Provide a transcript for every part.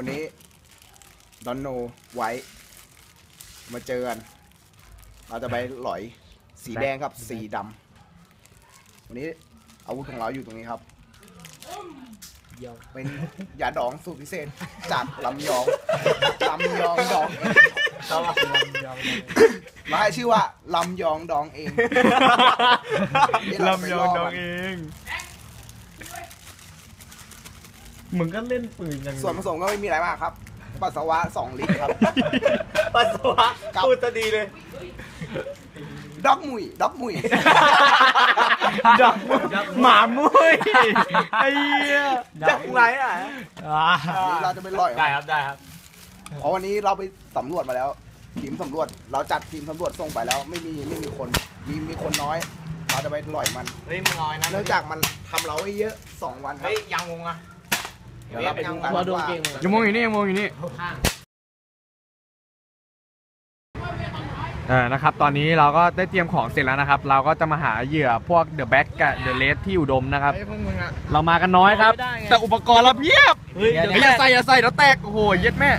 วันนี้ดอนโนไว้ มาเจอกัน เราจะไปหลอย สีแดงกับ สีดำวันนี้อาวุธของเราอยู่ตรงนี้ครับเยี่ยวเป็นยาดองสูตรพิเศษจากลำยอง ลำยองดองเขาบอกลำยองมาให้ชื่อว่าลำยองดองเอง ลำยองดองเอง มึงก็เล่นปืนกันส่วนผสมก็ไม่มีอะไรมากครับ ปัสสาวะสองลิตรครับ ปัสสาวะครับ พูดจะดีเลย ด็อกมุยด็อกมุย ดอกหมามุ้ยไอ้เหี้ยจากไหนอะ อ่าวันนี้เราจะไปลอยได้ครับ ได้ครับ เพราะวันนี้เราไปสำรวจมาแล้ว ทีมสำรวจ เราจัดทีมสำรวจส่งไปแล้ว ไม่มีไม่มีคน มีมีคนน้อย เราจะไปลอยมัน เฮ้ยมึงน้อยนะเนื่องจากมันทำเราไว้เยอะสองวันครับ เฮ้ยยังงงอะ เดี๋ยวเราไปดูกันมาดูว่าเกมยังมองอยู่นี่ยังมองอยู่นี่เออนะครับ ตอนนี้เราก็ได้เตรียมของเสร็จแล้วนะครับ เราก็จะมาหาเหยื่อพวกเดอะแบ็กกับเดอะเลสที่อุดมนะครับไอ้พวกมึงอะเรามากันน้อยครับ แต่อุปกรณ์เราเพียบเฮ้ยเฮ้ยอย่าใส่อย่าใส่เดี๋ยวแตก โอ้โห เย็ดแม่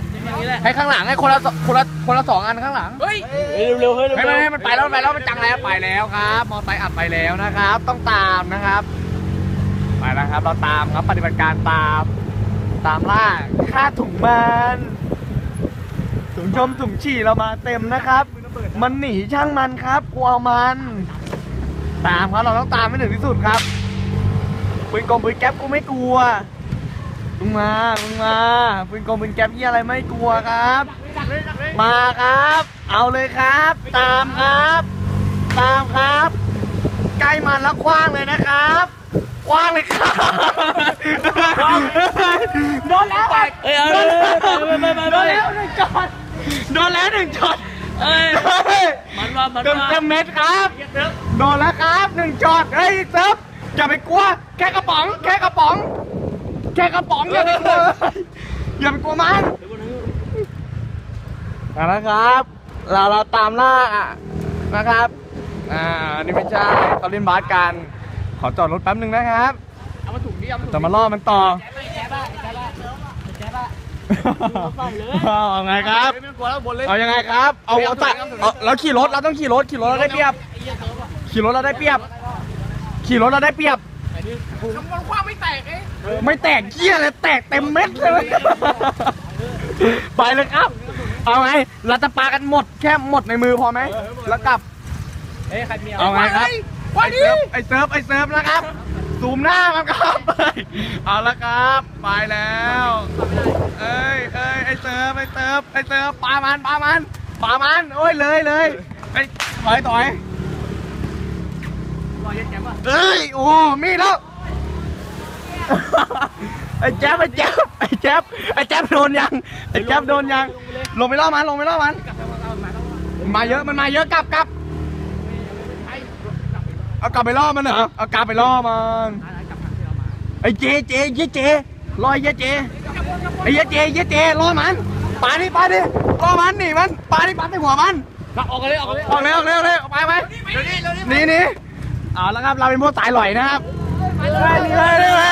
ให้ข้างหลังให้คนละสคนละคนละสองอันข้างหลัง เฮ้ย เร็วๆเฮ้ยเร็วไม่ไม่ไม่มันไปแล้วมันไปแล้วมันจังแล้วไปแล้วครับ มอไซค์อัดไปแล้วนะครับ ต้องตามนะครับ ไปแล้วครับ เราตามครับปฏิบัติการตาม ตามล่าฆ่าถุงมันถุงชมถุงฉี่เรามาเต็มนะครับ มันหนีช่างมันครับกูเอามัน ตามครับเราต้องตามให้ถึงที่สุดครับปืนกลปืนแก๊ปกูไม่กลัวมึงมามึงมาปืนกลปืนแก๊ปยี่อะไรไม่กลัวครับ มาครับ เอาเลยครับ ตามครับ ตามครับ ใกล้มันแล้วคว้างเลยนะครับ ว้างเลยครับโดนแล้วเฮ้ยเอาเลยไม่ไม่โดนแล้วหนึ่งจอดโดนแล้วหนึ่งจอดเอ้ยมันว่ามันเต็มว่าเต็มเม็ดครับโดนแล้วครับหนึ่งจอดเฮ้ยเซิร์ฟอย่าไปกลัวแค่กระป๋อง แค่กระป๋อง แค่กระป๋องอย่าไปกลัวอย่าไปกลัวมันเอาละครับ เราเราตามล่านะครับ อ่านนี่ไม่ใช่เขาเล่นบาสกัน ขอจอดรถแป๊บหนึ่งนะครับเอามาถุงดิเอามาถุงจะมาล่อมันต่อแจ๊บ้าแจ๊บ้าแจ๊บ้าเอาไงครับไม่ต้องกลัวแล้วบนเลยเอายังไงครับ เอาเอาตัดเอาเราขี่รถเราต้องขี่รถขี่รถเราได้เปรียบไอ้เหี้ยเซิร์ฟอะขี่รถเราได้เปรียบ ขี่รถเราได้เปรียบไอ้นี่ทำมันคว้างไม่แตกเอ้ยไม่แตกเกี้ยเลยแตกเต็มเม็ดเลยไปเลยครับ เอาไงเราจะปากันหมดแค่หมดในมือพอไหมแล้วกลับเฮ้ยใครมีเอาไงครับ วันนี้ไอเซิร์ฟไอเซิร์ฟนะครับซูมหน้ามันครับเอาละครับ ไปแล้วเอ้ยเอ้ยไอเซิร์ฟไอเซิร์ฟไอเซิร์ฟปามันปามันปามันโอ้ยเลยเลยไอ้ถอยถอยรอยเย็ดแจ๊บอะเอ้ยโอ้มีแล้วไอ้แจ๊บไอ้แจ๊บไอ้แจ๊บไอ้แจ๊บโดนยังไอ้แจ๊บโดนยังลงไปล่อมันลงไปล่อมันมาเยอะมันมาเยอะกลับกลับ เอากลับไปล่อมันเหรอเอากลับไปล่อมันไอ้เจเจเจเจรอยเจเจไอ้เจเจเจเจรอมันปาดิปาดิรอมันหนีมันปาดิปาใส่หัวมันออกกันเลยออกกันเลยออกเร็วออกเร็วเร็วไปไปหนี่นี่เอาแล้วครับเราเป็นพวกสายหลอยนะครับไปเลยเลยเลย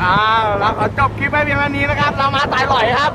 อ้าวเราขอจบคลิปไว้เพียงเท่านี้นะครับ เรามาสายหลอยครับ